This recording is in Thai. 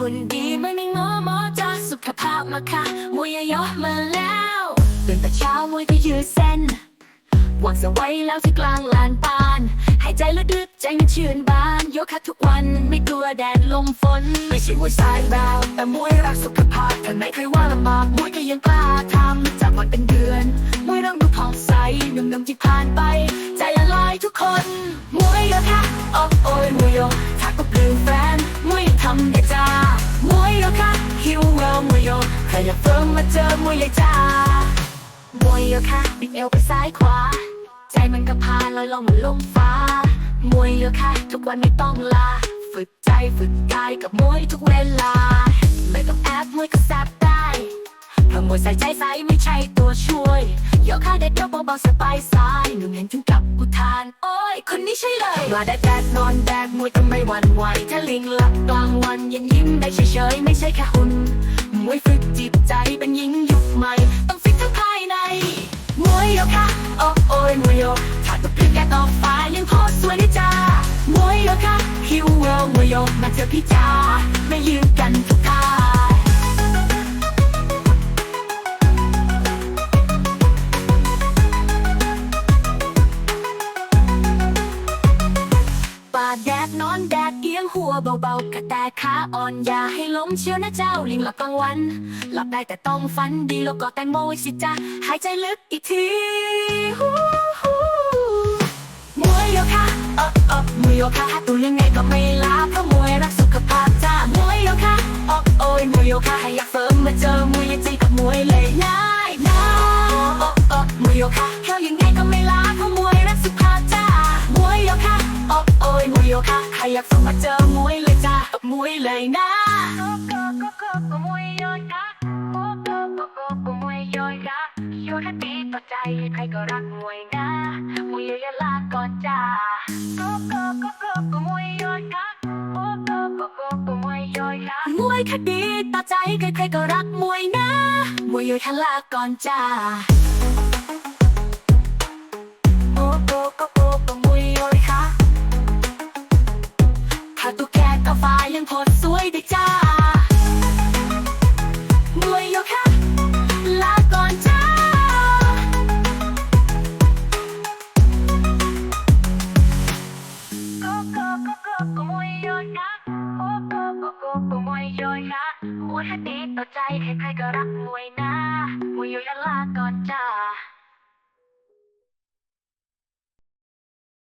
คุณดีไม่มีงอหมอจะสุขภาพมาค่ะมวยยอมาแล้วตื่นแต่เช้ามวยก็ยืดเส้นวางสาไว้แล้วที่กลางลานปาน หายใจลึกๆใจมันชื่นบานโยคะทุกวันไม่กลัวแดดลมฝน ไม่ใช่มวยสายแววแต่มวยรักสุขภาพท่าไหนเคยว่าลำบากมวยก็ยังกล้าทำจากวันเป็นเดือนมวยเริ่มดูผ่องใสหนุ่มๆที่ผ่านไป ใจละลายทุกคนมวยโยคะโอ้โอ้ยมวยโยถ้าก็ปลื้มแฟนมวยทำได้จ้า คะฮิวเวลมวยโยใครอยากเฟิร์มมาเจอมวยเลยจ้ามวยโยคะบิดเอวไปซ้ายขวา ใจมันก็พาลอยลงเหมือนลมฟ้ามวยโยคะทุกวันไม่ต้องลา ฝึกใจฝึกกายกับมวยทุกเวลา ไม่ต้องแอบมวยก็แซบได้เพราะมวยใส่ใจใส่ไม่ใช่ตัวช่วย โยคะเด็ดยกเบาๆสบายสายหนุ่มเห็นถึงกับอุทาน โอ้ย คนนี้ใช่เลยมาแดดแดดนอนแดดมวยก็ไม่หวั่นไหวถ้าลิงหลับกลางวันยังยิ้มได้เฉยๆ ไม่ใช่แค่หุ่นมวยฝึกจิตใจเป็นหญิงยุคใหม่ ต้องฟิตทั้งภายใน มวยโยคะโอ้โอ้ยมวยโยถ้าตัวพลิกแกต่อฟ้ายังโคตรสวยเลยจ้ามวยโยคะฮิวเวลมวยโยมาเจอพี่จ้าไม่ยืน เอียงหัวเบาๆกระแตขาอ่อนอย่าให้ล้มเชียวนะเจ้าลิงหลับกลางวัน หลับได้แต่ต้องฝันดีแล้วก็แตงโมสิจ้าหายใจลึกอีกทีฮู้ฮู้มวยโยคะเออเออมวยโยคะตัวยังไงก็ไม่ลาเพราะมวยรักสุขภาพจ้ามวยโยคะโอ้โอ้ยมวยโยคะให้อยากเฟิร์มมาเจอมวยจีกับมวยเลยง่ายนะโอ้โอ้มวยโยคะเที่ยยังไงก็ไม่ลาเพราะมวยรักสุขภาพจ้ามวยโยคะโอ้โอ้ยมวยโยคะ รอยากฝึกมาเจอมวยเลยจ้ากับมวยเลยนะโอ้โอ้โอ้โอ้มวยโยคะโอ้โอ้โอ้โอ้มวยโยคะโยคะดีต่อใจใครก็รักมวยนะมวยโยลาก่อนจ้าโอ้โอ้โอ้โอ้มวยโยคะโอ้โอ้โอ้โอ้มวยโยคะมวยคดีต่อใจใครๆก็รักมวยนะมวยโยทลาก่อนจ้า ถ้าตุ๊กแกก็ฟ้ายังโพดสวยได้จ้ามวยโยคะลาก่อนจ้าโกโกโกโกโกมวยโยคะโกโกโกโกโกมวยโยคะมวยฮันดีต่อใจใครๆก็รักมวยนะมวยโยยะลาก่อนจ้า